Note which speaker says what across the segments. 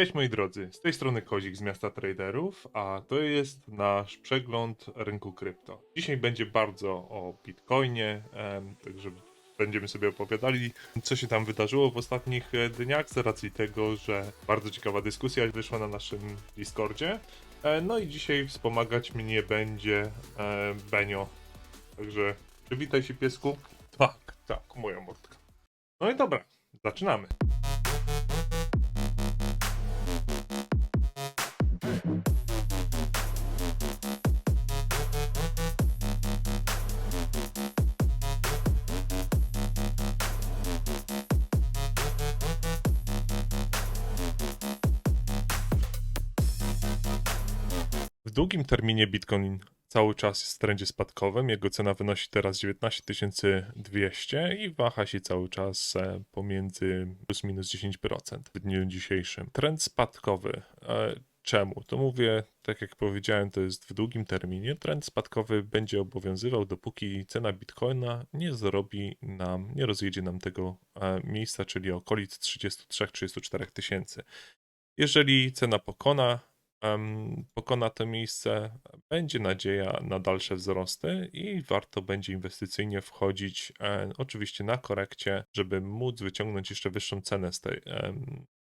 Speaker 1: Cześć moi drodzy, z tej strony Kozik z miasta traderów, a to jest nasz przegląd rynku krypto. Dzisiaj będzie bardzo o Bitcoinie, także będziemy sobie opowiadali, co się tam wydarzyło w ostatnich e, dniach, z racji tego, że bardzo ciekawa dyskusja wyszła na naszym Discordzie. E, No i dzisiaj wspomagać mnie będzie e, Benio. Także przywitaj się piesku. Tak, tak, moja mordka. No i dobra, zaczynamy. Długim terminie Bitcoin cały czas jest w trendzie spadkowym. Jego cena wynosi teraz 19 200 i waha się cały czas e, pomiędzy plus minus 10% w dniu dzisiejszym. Trend spadkowy. e, Czemu? To mówię, tak jak powiedziałem, to jest w długim terminie. Trend spadkowy będzie obowiązywał, dopóki cena Bitcoina nie zrobi nam, nie rozjedzie nam tego e, miejsca, czyli okolic 33-34 tysięcy. Jeżeli cena pokona pokona to miejsce, będzie nadzieja na dalsze wzrosty i warto będzie inwestycyjnie wchodzić, e, oczywiście na korekcie, żeby móc wyciągnąć jeszcze wyższą cenę z tej,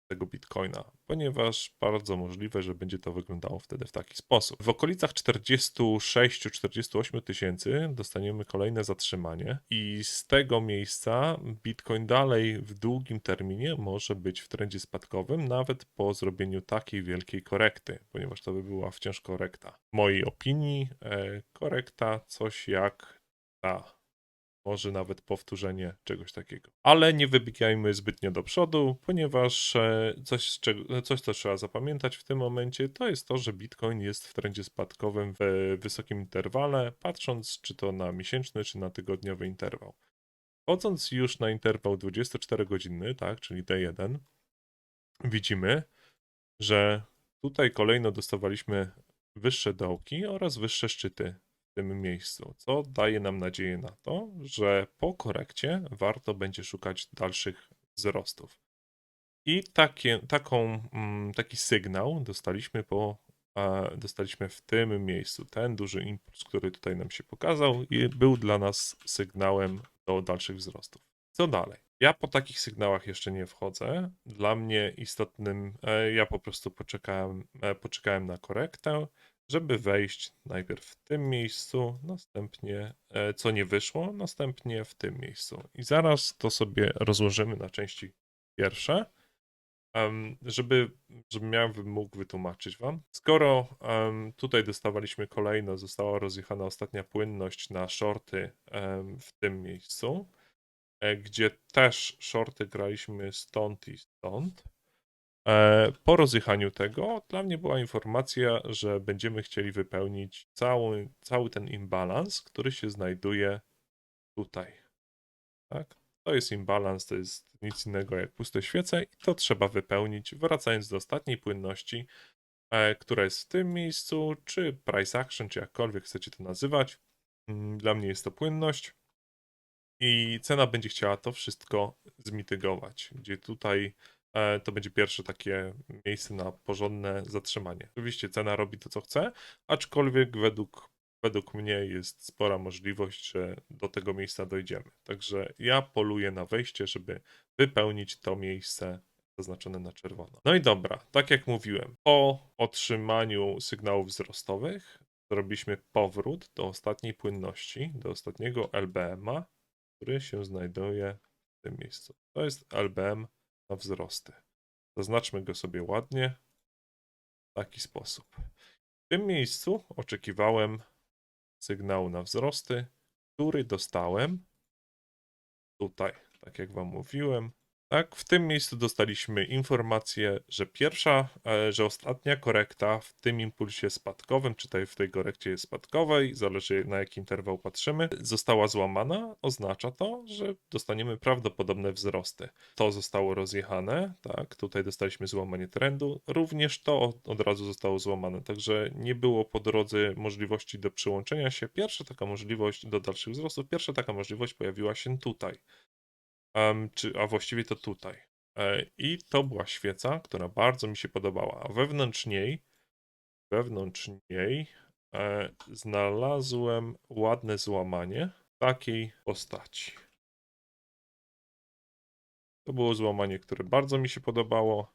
Speaker 1: tego bitcoina, ponieważ bardzo możliwe, że będzie to wyglądało wtedy w taki sposób. W okolicach 46-48 tysięcy dostaniemy kolejne zatrzymanie i z tego miejsca bitcoin dalej w długim terminie może być w trendzie spadkowym, nawet po zrobieniu takiej wielkiej korekty, ponieważ to by była wciąż korekta. W mojej opinii e, korekta coś jak ta może nawet powtórzenie czegoś takiego. Ale nie wybiegajmy zbytnio do przodu, ponieważ e, coś, czego, coś, co trzeba zapamiętać w tym momencie, to jest to, że Bitcoin jest w trendzie spadkowym w wysokim interwale, patrząc czy to na miesięczny, czy na tygodniowy interwał. Wchodząc już na interwał 24-godzinny, tak, czyli D1, widzimy, że tutaj kolejno dostawaliśmy wyższe dołki oraz wyższe szczyty tym miejscu, co daje nam nadzieję na to, że po korekcie warto będzie szukać dalszych wzrostów. I takie, taką, mm, taki sygnał dostaliśmy po e, dostaliśmy w tym miejscu. Ten duży impuls, który tutaj nam się pokazał, był dla nas sygnałem do dalszych wzrostów. Co dalej? Ja po takich sygnałach jeszcze nie wchodzę. Dla mnie istotnym, e, ja po prostu poczekałem, e, poczekałem na korektę, żeby wejść najpierw w tym miejscu, następnie e, co nie wyszło, następnie w tym miejscu. I zaraz to sobie rozłożymy na części pierwsze, żeby, żeby miałem mógł wytłumaczyć Wam. Skoro tutaj dostawaliśmy kolejno, została rozjechana ostatnia płynność na shorty w tym miejscu, e, gdzie też shorty graliśmy stąd i stąd. E, Po rozjechaniu tego dla mnie była informacja, że będziemy chcieli wypełnić cały, cały ten imbalans, który się znajduje tutaj. Tak? To jest imbalans, to jest nic innego jak puste świece i to trzeba wypełnić, wracając do ostatniej płynności, e, która jest w tym miejscu, czy price action, czy jakkolwiek chcecie to nazywać. Mm, Dla mnie jest to płynność i cena będzie chciała to wszystko zmitygować, gdzie tutaj to będzie pierwsze takie miejsce na porządne zatrzymanie. Oczywiście cena robi to, co chce, aczkolwiek według, według mnie jest spora możliwość, że do tego miejsca dojdziemy. Także ja poluję na wejście, żeby wypełnić to miejsce zaznaczone na czerwono. No i dobra, tak jak mówiłem, po otrzymaniu sygnałów wzrostowych zrobiliśmy powrót do ostatniej płynności, do ostatniego LBM-a, który się znajduje w tym miejscu. To jest LBM na wzrosty. Zaznaczmy go sobie ładnie w taki sposób. W tym miejscu oczekiwałem sygnału na wzrosty, który dostałem tutaj, tak jak Wam mówiłem. Tak, w tym miejscu dostaliśmy informację, że pierwsza, e, że ostatnia korekta w tym impulsie spadkowym, czy tutaj w tej korekcie spadkowej, zależy na jaki interwał patrzymy, została złamana. Oznacza to, że dostaniemy prawdopodobne wzrosty. To zostało rozjechane, tak, tutaj dostaliśmy złamanie trendu, również to od razu zostało złamane, także nie było po drodze możliwości do przyłączenia się. Pierwsza taka możliwość do dalszych wzrostów, pierwsza taka możliwość pojawiła się tutaj. Em, czy, a właściwie to tutaj. E, I to była świeca, która bardzo mi się podobała. A wewnątrz niej, wewnątrz niej e, znalazłem ładne złamanie takiej postaci. To było złamanie, które bardzo mi się podobało.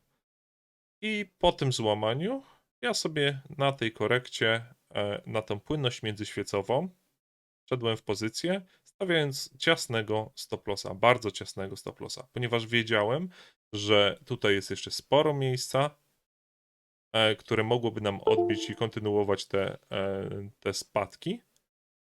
Speaker 1: I po tym złamaniu ja sobie na tej korekcie, e, na tą płynność międzyświecową, szedłem w pozycję, stawiając ciasnego stoplosa, bardzo ciasnego stoplosa, ponieważ wiedziałem, że tutaj jest jeszcze sporo miejsca, e, które mogłoby nam odbić i kontynuować te, e, te spadki.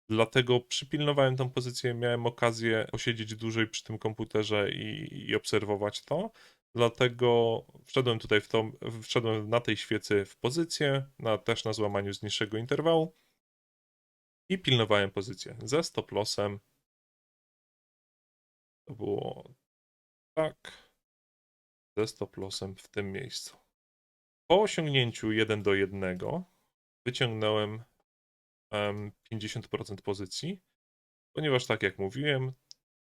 Speaker 1: Dlatego przypilnowałem tą pozycję, miałem okazję posiedzieć dłużej przy tym komputerze i, i obserwować to. Dlatego wszedłem tutaj w tą, wszedłem na tej świecy w pozycję, na, też na złamaniu z niższego interwału i pilnowałem pozycję ze stop lossem. To było tak, ze stop lossem w tym miejscu. Po osiągnięciu 1 do 1 wyciągnąłem em, 50% pozycji, ponieważ tak jak mówiłem,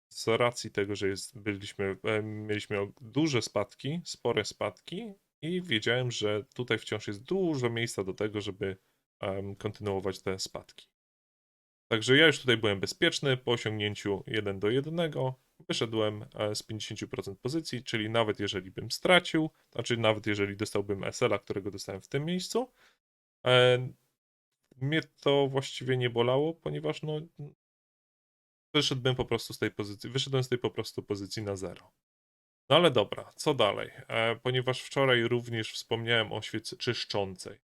Speaker 1: z racji tego, że jest, byliśmy, mieliśmy duże spadki, spore spadki i wiedziałem, że tutaj wciąż jest dużo miejsca do tego, żeby kontynuować te spadki. Także ja już tutaj byłem bezpieczny. Po osiągnięciu 1 do 1 wyszedłem e, z 50% pozycji, czyli nawet jeżeli bym stracił, znaczy nawet jeżeli dostałbym SL-a, którego dostałem w tym miejscu, e, mnie to właściwie nie bolało, ponieważ no, wyszedłbym po prostu z tej pozycji, wyszedłem z tej po prostu pozycji na zero. No ale dobra, co dalej? E, ponieważ wczoraj również wspomniałem o świecy czyszczącej.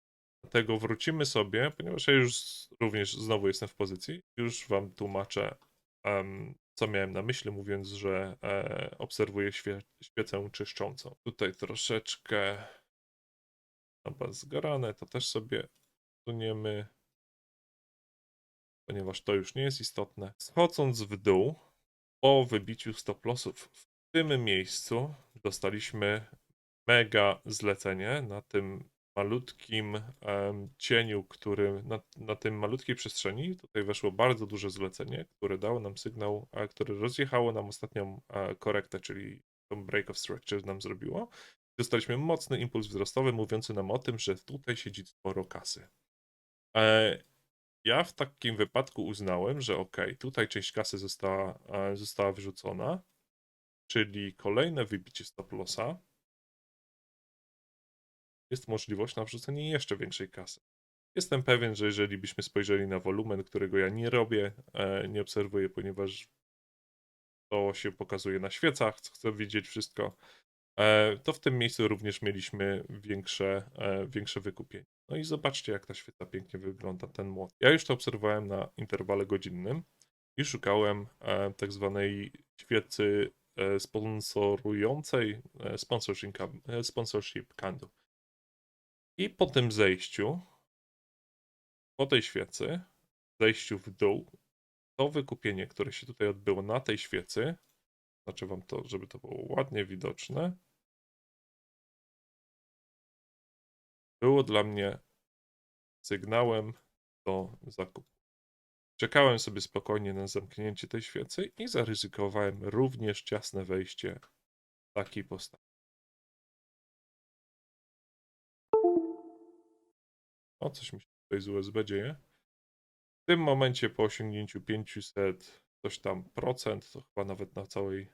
Speaker 1: Dlatego wrócimy sobie, ponieważ ja już również znowu jestem w pozycji. Już wam tłumaczę, em, co miałem na myśli, mówiąc, że e, obserwuję świe, świecę czyszczącą. Tutaj troszeczkę chyba zgrane, to też sobie suniemy, ponieważ to już nie jest istotne. Schodząc w dół, po wybiciu stop lossów w tym miejscu dostaliśmy mega zlecenie na tym malutkim cieniu, który na, na tym malutkiej przestrzeni tutaj weszło bardzo duże zlecenie, które dało nam sygnał, e, które rozjechało nam ostatnią e, korektę, czyli tą break of structure nam zrobiło. Dostaliśmy mocny impuls wzrostowy mówiący nam o tym, że tutaj siedzi sporo kasy. E, ja w takim wypadku uznałem, że ok, tutaj część kasy została, została wyrzucona, czyli kolejne wybicie stop lossa, jest możliwość na wrzucenie jeszcze większej kasy. Jestem pewien, że jeżeli byśmy spojrzeli na wolumen, którego ja nie robię, e, nie obserwuję, ponieważ to się pokazuje na świecach, chcę widzieć wszystko, e, to w tym miejscu również mieliśmy większe, e, większe wykupienie. No i zobaczcie, jak ta świeca pięknie wygląda, ten młot. Ja już to obserwowałem na interwale godzinnym i szukałem tak zwanej świecy sponsorującej sponsorship, sponsorship candle. I po tym zejściu, po tej świecy, zejściu w dół, to wykupienie, które się tutaj odbyło na tej świecy, znaczy wam to, żeby to było ładnie widoczne, było dla mnie sygnałem do zakupu. Czekałem sobie spokojnie na zamknięcie tej świecy i zaryzykowałem również ciasne wejście w takiej postaci. O, coś mi się tutaj z USB dzieje. W tym momencie po osiągnięciu 500 coś tam procent, to chyba nawet na całej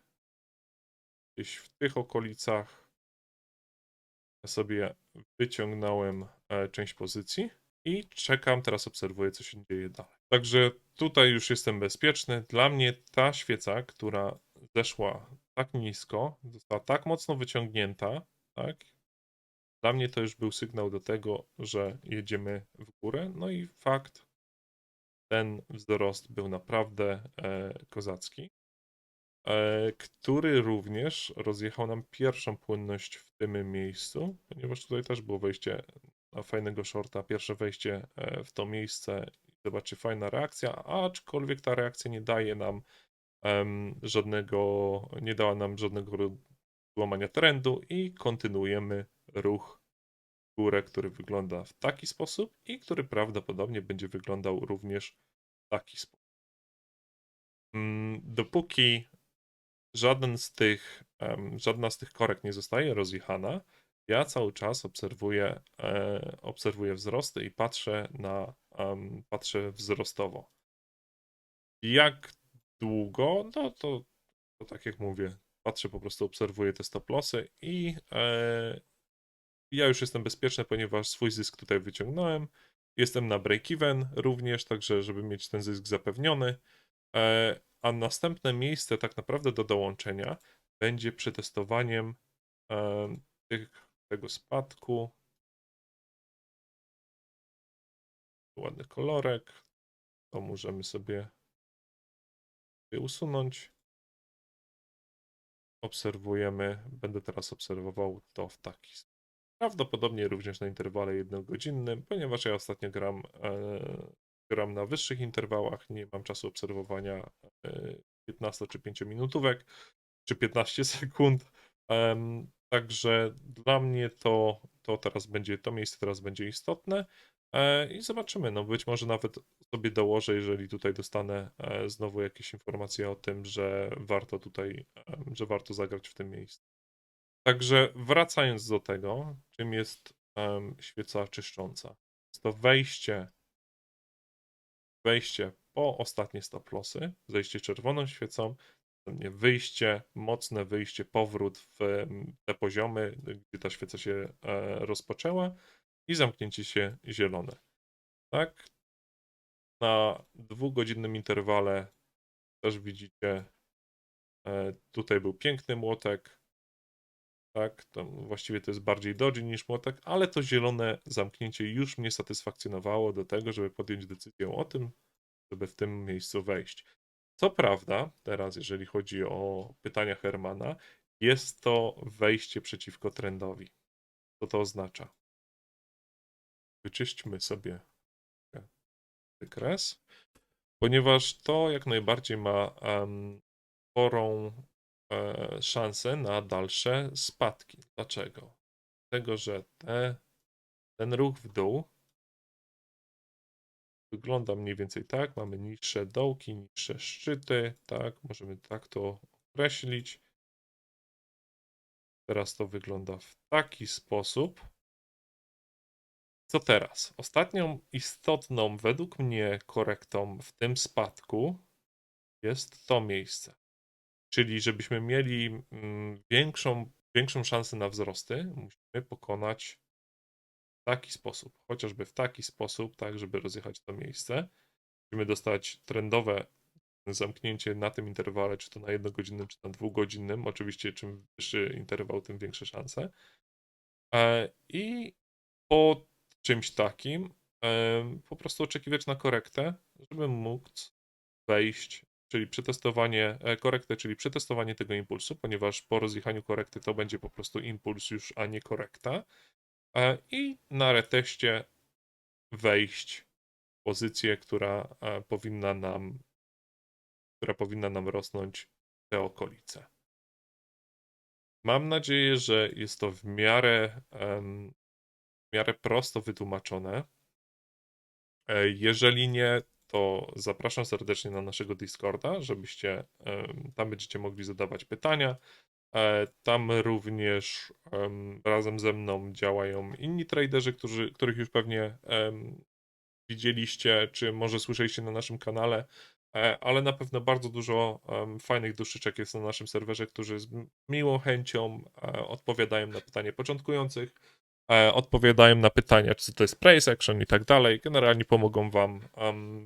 Speaker 1: gdzieś w tych okolicach sobie wyciągnąłem e, część pozycji i czekam, teraz obserwuję co się dzieje dalej. Także tutaj już jestem bezpieczny. Dla mnie ta świeca, która zeszła tak nisko, została tak mocno wyciągnięta, tak? Dla mnie to już był sygnał do tego, że jedziemy w górę. No i fakt, ten wzrost był naprawdę e, kozacki, e, który również rozjechał nam pierwszą płynność w tym miejscu, ponieważ tutaj też było wejście na fajnego shorta, pierwsze wejście e, w to miejsce. Zobaczcie, fajna reakcja, aczkolwiek ta reakcja nie daje nam żadnego, nie dała nam żadnego złamania trendu i kontynuujemy ruch górę, który wygląda w taki sposób i który prawdopodobnie będzie wyglądał również w taki sposób. Mm, Dopóki żaden z tych, żadna z tych korek nie zostaje rozjechana. Ja cały czas obserwuję, e, obserwuję wzrosty i patrzę na, patrzę wzrostowo. Jak długo? No to, to tak jak mówię, patrzę po prostu, obserwuję te stop lossy i e, ja już jestem bezpieczny, ponieważ swój zysk tutaj wyciągnąłem. Jestem na break-even również, także żeby mieć ten zysk zapewniony. E, a następne miejsce tak naprawdę do dołączenia będzie przetestowaniem e, tych, tego spadku. Ładny kolorek. To możemy sobie usunąć. Obserwujemy, będę teraz obserwował to w taki sposób. Prawdopodobnie również na interwale jednogodzinnym, ponieważ ja ostatnio gram, e, gram na wyższych interwałach, nie mam czasu obserwowania e, 15 czy 5 minutówek, czy 15 sekund. Em, także dla mnie to, to teraz będzie, to miejsce teraz będzie istotne. E, I zobaczymy, no być może nawet sobie dołożę, jeżeli tutaj dostanę e, znowu jakieś informacje o tym, że warto tutaj, em, że warto zagrać w tym miejscu. Także wracając do tego, czym jest em, świeca czyszcząca. Jest to wejście, wejście po ostatnie stop lossy, zejście czerwoną świecą, wyjście, mocne wyjście, powrót w te poziomy, gdzie ta świeca się e, rozpoczęła i zamknięcie się zielone. Tak? Na dwugodzinnym interwale też widzicie, e, tutaj był piękny młotek, tak, to właściwie to jest bardziej dodgy niż młotek, ale to zielone zamknięcie już mnie satysfakcjonowało do tego, żeby podjąć decyzję o tym, żeby w tym miejscu wejść. Co prawda, teraz jeżeli chodzi o pytania Hermana, jest to wejście przeciwko trendowi. Co to oznacza? Wyczyśćmy sobie wykres, ponieważ to jak najbardziej ma um, sporą e, szansę na dalsze spadki. Dlaczego? Dlatego, że te, ten ruch w dół wygląda mniej więcej tak. Mamy niższe dołki, niższe szczyty, tak, możemy tak to określić. Teraz to wygląda w taki sposób. Co teraz? Ostatnią istotną według mnie korektą w tym spadku jest to miejsce. Czyli żebyśmy mieli mm, większą, większą szansę na wzrosty, musimy pokonać w taki sposób, chociażby w taki sposób, tak, żeby rozjechać to miejsce. Musimy dostać trendowe zamknięcie na tym interwale, czy to na jednogodzinnym, czy na dwugodzinnym. Oczywiście, czym wyższy interwał, tym większe szanse. E, I po czymś takim e, po prostu oczekiwać na korektę, żeby móc wejść, czyli przetestowanie e, korektę, czyli przetestowanie tego impulsu, ponieważ po rozjechaniu korekty to będzie po prostu impuls już, a nie korekta. E, I na reteście wejść w pozycję, która powinna nam, która powinna nam rosnąć te okolice. Mam nadzieję, że jest to w miarę w miarę prosto wytłumaczone. E, Jeżeli nie, to zapraszam serdecznie na naszego Discorda, żebyście tam będziecie mogli zadawać pytania. E, Tam również em, razem ze mną działają inni traderzy, którzy, których już pewnie widzieliście, czy może słyszeliście na naszym kanale, e, ale na pewno bardzo dużo fajnych duszyczek jest na naszym serwerze, którzy z miłą chęcią e, odpowiadają na pytanie początkujących odpowiadają na pytania, czy to jest price action i tak dalej. Generalnie pomogą Wam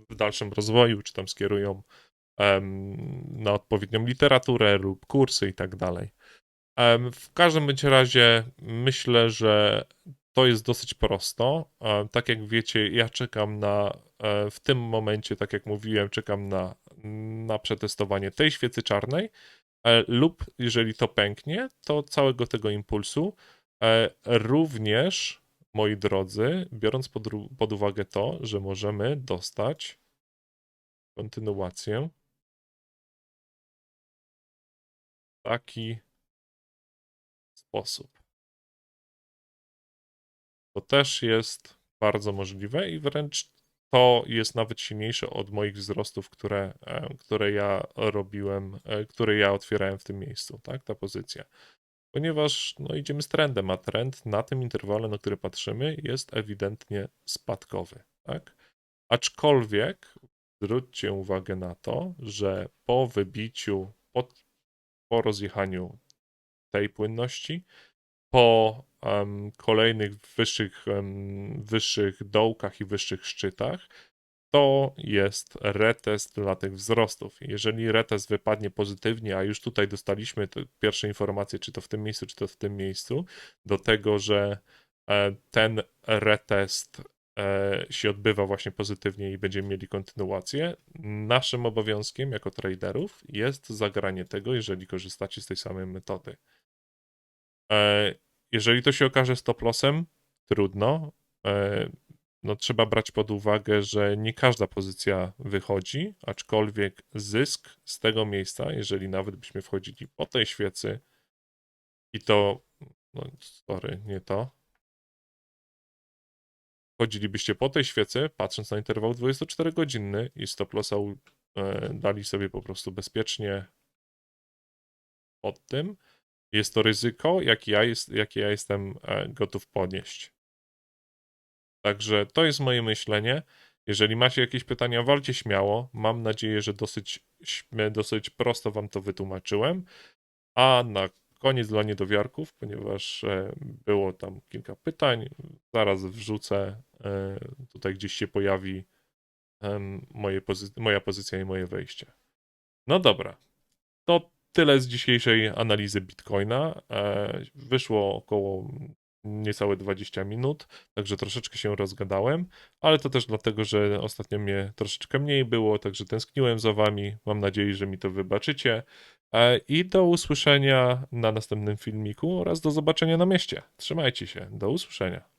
Speaker 1: w dalszym rozwoju, czy tam skierują na odpowiednią literaturę lub kursy i tak dalej. W każdym bądź razie myślę, że to jest dosyć prosto. E, Tak jak wiecie, ja czekam na, e, w tym momencie, tak jak mówiłem, czekam na, na przetestowanie tej świecy czarnej e, lub jeżeli to pęknie, to całego tego impulsu. E, Również, moi drodzy, biorąc pod, pod uwagę to, że możemy dostać kontynuację w taki sposób. To też jest bardzo możliwe i wręcz to jest nawet silniejsze od moich wzrostów, które, e, które ja robiłem, e, które ja otwierałem w tym miejscu, tak, ta pozycja. Ponieważ no, idziemy z trendem, a trend na tym interwale, na który patrzymy, jest ewidentnie spadkowy, tak? Aczkolwiek zwróćcie uwagę na to, że po wybiciu, po, po rozjechaniu tej płynności, po em, kolejnych wyższych, em, wyższych dołkach i wyższych szczytach, to jest retest dla tych wzrostów. Jeżeli retest wypadnie pozytywnie, a już tutaj dostaliśmy pierwsze informacje, czy to w tym miejscu, czy to w tym miejscu, do tego, że e, ten retest e, się odbywa właśnie pozytywnie i będziemy mieli kontynuację, naszym obowiązkiem jako traderów jest zagranie tego, jeżeli korzystacie z tej samej metody. E, Jeżeli to się okaże stop lossem, trudno. No, trzeba brać pod uwagę, że nie każda pozycja wychodzi, aczkolwiek zysk z tego miejsca, jeżeli nawet byśmy wchodzili po tej świecy i to, no sorry, nie to, wchodzilibyście po tej świecy, patrząc na interwał 24-godzinny i stop lossa e, dali sobie po prostu bezpiecznie pod tym, jest to ryzyko, jakie ja, jest, jakie ja jestem e, gotów ponieść. Także to jest moje myślenie. Jeżeli macie jakieś pytania, walcie śmiało. Mam nadzieję, że dosyć, dosyć prosto Wam to wytłumaczyłem. A na koniec dla niedowiarków, ponieważ e, było tam kilka pytań, zaraz wrzucę, e, tutaj gdzieś się pojawi moje moja pozycja i moje wejście. No dobra, to tyle z dzisiejszej analizy Bitcoina. E, Wyszło około niecałe 20 minut, także troszeczkę się rozgadałem, ale to też dlatego, że ostatnio mnie troszeczkę mniej było, także tęskniłem za wami. Mam nadzieję, że mi to wybaczycie. E, I do usłyszenia na następnym filmiku oraz do zobaczenia na mieście. Trzymajcie się, do usłyszenia.